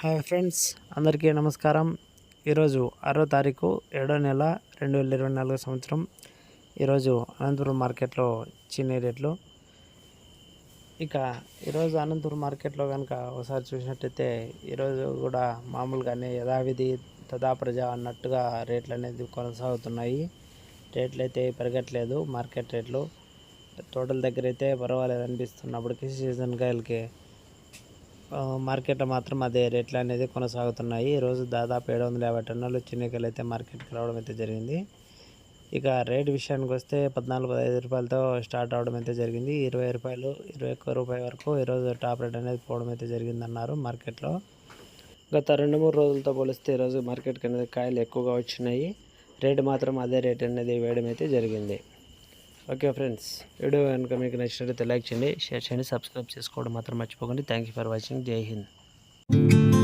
Hi friends అందరికీ నమస్కారం. ఈరోజు ఆరో తారీఖు ఏడో నెల రెండు వేల ఇరవై నాలుగో సంవత్సరం. ఈరోజు అనంతపురం మార్కెట్లో చిన్న రేట్లు. ఇక ఈరోజు అనంతపురం మార్కెట్లో కనుక ఒకసారి చూసినట్టయితే ఈరోజు కూడా మామూలుగానే యథావిధి తదా ప్రజ అన్నట్టుగా రేట్లు అనేది కొనసాగుతున్నాయి. రేట్లు అయితే పెరగట్లేదు మార్కెట్ రేట్లు. తోటల దగ్గర అయితే పర్వాలేదు అనిపిస్తున్నప్పటికీ సీజన్ కాయలకి మార్కెట్లో మాత్రం అదే రేట్లు అనేది కొనసాగుతున్నాయి. ఈరోజు దాదాపు ఏడు వందల యాభై టన్నులు చిన్నకాయలు అయితే మార్కెట్కి రావడం అయితే జరిగింది. ఇక రేట్ విషయానికి వస్తే పద్నాలుగు పదహైదు రూపాయలతో స్టార్ట్ అవడం అయితే జరిగింది. ఇరవై రూపాయలు ఇరవై ఒక్క రూపాయల వరకు ఈరోజు టాప్ రేట్ అనేది పోవడం అయితే జరిగిందన్నారు మార్కెట్లో. గత రెండు మూడు రోజులతో పోలిస్తే ఈరోజు మార్కెట్కి అనేది కాయలు ఎక్కువగా వచ్చినాయి. రేటు మాత్రం అదే రేట్ అనేది వేయడం అయితే జరిగింది. ఓకే ఫ్రెండ్స్ వీడియో కనుక మీకు నచ్చినట్లయితే లైక్ చేయండి షేర్ చేయండి సబ్స్క్రైబ్ చేసుకోవడం మాత్రం మర్చిపోకండి. థ్యాంక్ యూ ఫర్ వాచింగ్ జై హింద్.